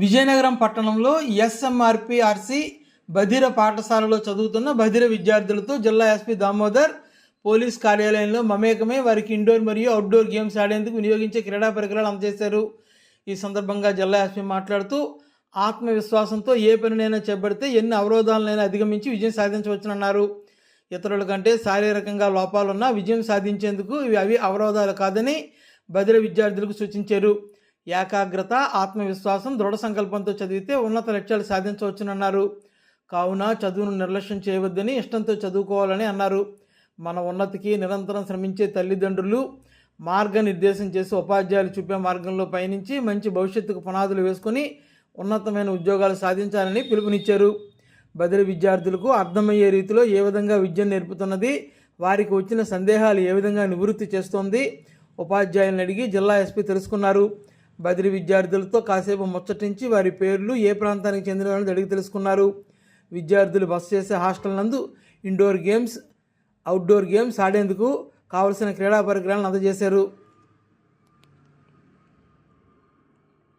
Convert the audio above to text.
విజయనగరం పట్టణంలో ఎస్ఎంఆర్పిఆర్సి బధిర పాఠశాలలో చదువుతున్న బధిర విద్యార్థులతో జిల్లా ఎస్పీ దామోదర్ పోలీస్ కార్యాలయంలో మమేకమే వారికి ఇండోర్ మరియు అవుట్డోర్ గేమ్స్ ఆడేందుకు వినియోగించే క్రీడా పరికరాలు అందజేశారు. ఈ సందర్భంగా జిల్లా ఎస్పీ మాట్లాడుతూ ఆత్మవిశ్వాసంతో ఏ పనినైనా చేపడితే ఎన్ని అవరోధాలనైనా అధిగమించి విజయం సాధించవచ్చునన్నారు. ఇతరుల కంటే శారీరకంగా లోపాలున్నా విజయం సాధించేందుకు ఇవి అవి అవరోధాలు కాదని బదిర విద్యార్థులకు సూచించారు. ఏకాగ్రత ఆత్మవిశ్వాసం దృఢ సంకల్పంతో చదివితే ఉన్నత లక్ష్యాలు సాధించవచ్చునన్నారు. కావున చదువును నిర్లక్ష్యం చేయవద్దని ఇష్టంతో చదువుకోవాలని అన్నారు. మన ఉన్నతికి నిరంతరం శ్రమించే తల్లిదండ్రులు మార్గనిర్దేశం చేసి ఉపాధ్యాయులు చూపే మార్గంలో పయనించి మంచి భవిష్యత్తుకు పునాదులు వేసుకొని ఉన్నతమైన ఉద్యోగాలు సాధించాలని పిలుపునిచ్చారు. బదిలీ విద్యార్థులకు అర్థమయ్యే రీతిలో ఏ విధంగా విద్యను నేర్పుతున్నది వారికి వచ్చిన సందేహాలు ఏ విధంగా నివృత్తి చేస్తోంది ఉపాధ్యాయులను అడిగి జిల్లా ఎస్పీ తెలుసుకున్నారు. బదిలీ విద్యార్థులతో కాసేపు ముచ్చటించి వారి పేర్లు ఏ ప్రాంతానికి చెందినవారని అడిగి తెలుసుకున్నారు. విద్యార్థులు బస చేసే హాస్టల్ నందు ఇండోర్ గేమ్స్ అవుట్డోర్ గేమ్స్ ఆడేందుకు కావలసిన క్రీడా పరికరాలను అందజేశారు.